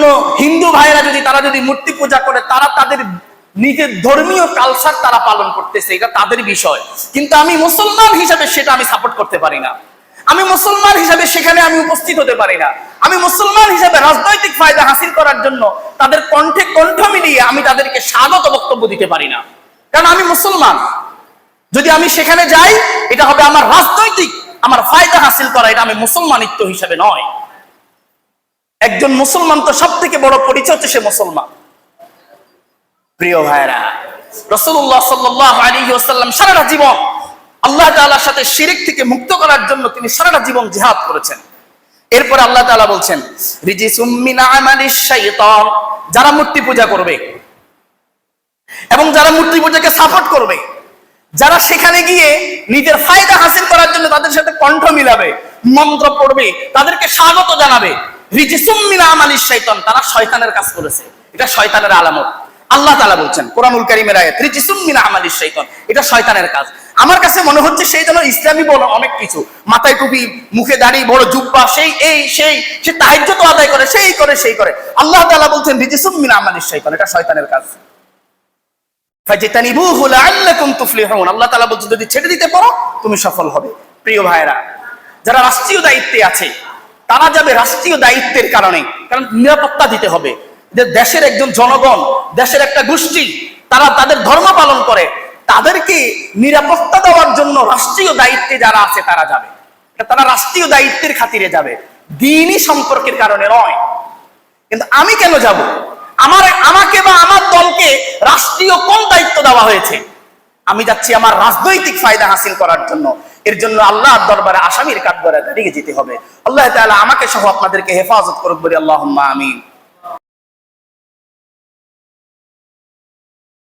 কোন হিন্দু ভাইরা যদি, তারা যদি মূর্তি পূজা করে, তারা তাদের নিজের ধর্মীয় কালচার তারা পালন করতেছে, এটা তাদের বিষয়। কিন্তু আমি মুসলমান হিসাবে সেটা আমি সাপোর্ট করতে পারি না। আমি মুসলমান হিসাবে সেখানে আমি উপস্থিত হতে পারি না। আমি মুসলমান হিসাবে রাজনৈতিক ফায়দা হাসিল করার জন্য তাদের কণ্ঠে কণ্ঠ মিলিয়ে আমি তাদেরকে স্বাগত বক্তব্য দিতে পারি না। কারণ আমি মুসলমান। যদি আমি সেখানে যাই, এটা হবে আমার রাজনৈতিক, আমার ফায়দা হাসিল করা, এটা আমি মুসলমানিত্ব হিসাবে নয়। একজন মুসলমান তো সব থেকে বড় পরিচয় হচ্ছে সে মুসলমান। প্রিয় ভাইরা রসুল্লাহ ওসাল্লাম সারাটা জীবন আল্লাহ তাআলার সাথে শিরিক থেকে মুক্ত করার জন্য তিনি সারাটা জীবন জিহাদ করেছেন। এরপর আল্লাহ তাআলা বলছেন যারা মূর্তি পূজা করবে এবং যারা মূর্তি পূজাকে সাপোর্ট করবে, যারা সেখানে গিয়ে নিজের ফায়দা হাসিল করার জন্য তাদের সাথে কণ্ঠ মিলাবে, মন্ত্র পড়বে, তাদেরকে স্বাগত জানাবে রিজিসুম মিন আমালিশ তারা শয়তানের কাজ করেছে। এটা শয়তানের আলামত। আল্লাহ তাআলা বলছেন, কোরআনুল কারীমের আয়াত শাইতান, এটা শয়তানের কাজ। আমার কাছে মনে হচ্ছে সেই ইসলামী বলো অনেক কিছু। মাথায় টুপি, মুখে দাড়ি, বড় জুব্বা, সেই, এই, সেই, সে তাহাজ্জুদ আদায় করে, সেই করে সেই করে। আল্লাহ তাআলা বলছেন রিজিসুম মিন আমালিশ শাইতান, এটা শয়তানের কাজ। আল্লাহ তাআলা বলছেন, যদি ছেড়ে দিতে পারো, তুমি সফল হবে। প্রিয় ভাইরা যারা রাষ্ট্রীয় দায়িত্বে আছে তারা যাবে রাষ্ট্রীয় দায়িত্বের কারণে। কারণ নিরাপত্তা দিতে হবে। যে দেশের একজন জনগণ, দেশের একটা গোষ্ঠী, তারা তাদের ধর্ম পালন করে, তাদেরকে নিরাপত্তা দেওয়ার জন্য রাষ্ট্রীয় দায়িত্বে যারা আছে, তারা যাবে। তারা রাষ্ট্রীয় দায়িত্বের খাতিরে যাবে। দিনই সম্পর্কের কারণে নয়। কিন্তু আমি কেন যাব? আমার, আমাকে বা আমার দলকে রাষ্ট্রীয় কোন দায়িত্ব দেওয়া হয়েছে? আমি যাচ্ছি আমার রাজনৈতিক ফায়দা হাসিল করার জন্য। এর জন্য আল্লাহ দরবারে আসামির কাঠগড়ায় দাঁড়িয়ে যেতে হবে। আল্লাহ তাআলা আমাকে সহ আপনাদেরকে হেফাজত করুক বলে আল্লাহ আমিন।